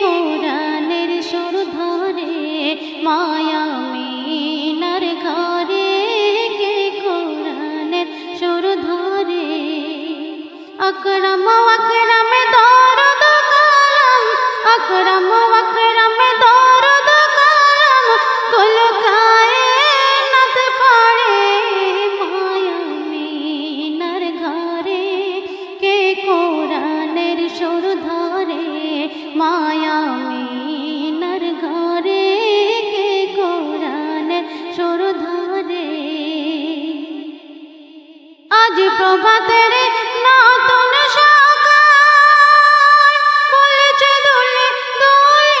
কোরআনের সুর ধরে মায়া মিনার ঘরে, কে কোরআনের সুর ধরে আকরাম আকরাম দরদ কালাম, আকরাম আজ প্রভাতের নতুন সকাল। বলেছে দোলে দোলে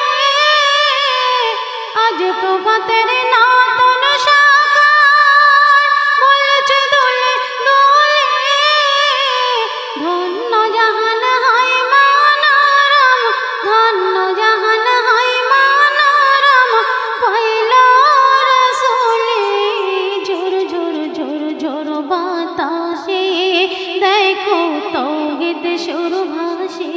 আজ প্রভাতের নতুন বাতাসে দেখো তৌহিদ সুর ভাসে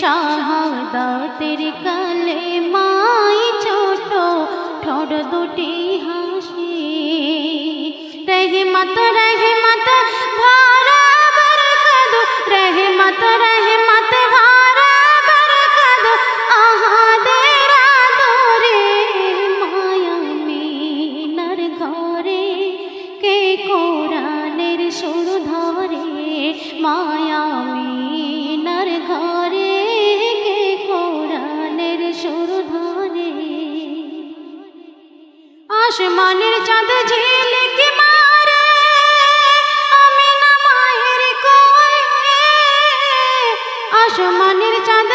শাহাদাতের কালে মাই ছোট ঠোঁট দুটি হাসি। রহমত সুর ধরে মায়া মিনার ঘরে কে কোরআনের সুর ধরে? আসমানের চাঁদ কোলে আসমানের চাঁদ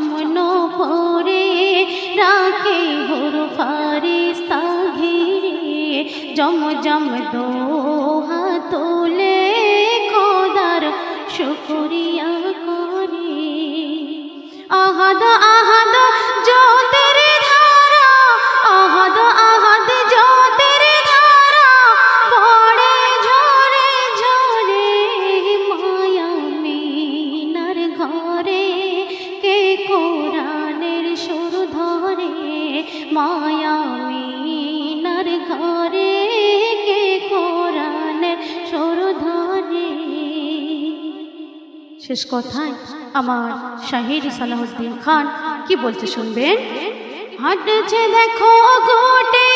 ছম পরে রাখে হরফারে ফারিস্তা জম জম দো মায়া মিনার ঘরে কে কোরআনের সুর ধরে শেষ কথায় আমার শাহির সালাহুদ্দিন খান কি বলতে শুনবেন? হাঁটছে দেখো গোটে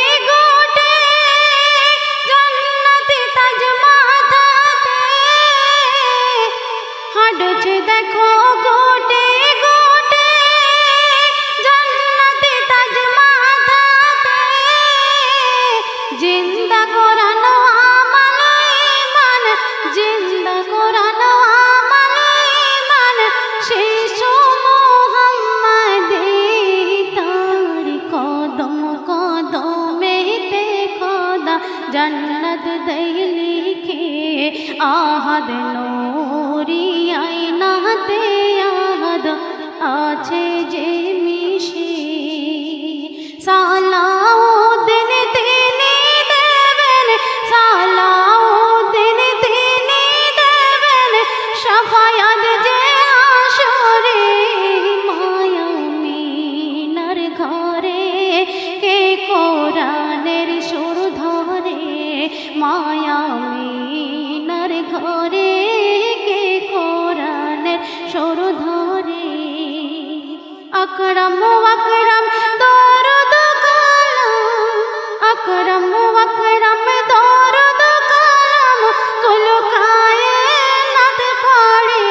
জন্নত দিলিখে লিখে আহাদ নোরি আইনাতে আহাদ আছে যে মায়ামিনার ঘরে কে কোরআনের সর ধরে? আকরম আকরম দর আকরম আকরম দর দোকালাম কুলো কায়ে নাদ পড়ে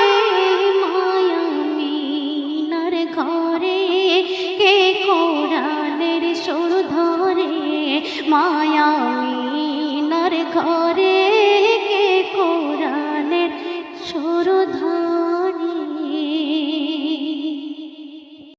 মায়ামিনার ঘরে কে কোরআনের সর ধরে? মায়ামি ঘরে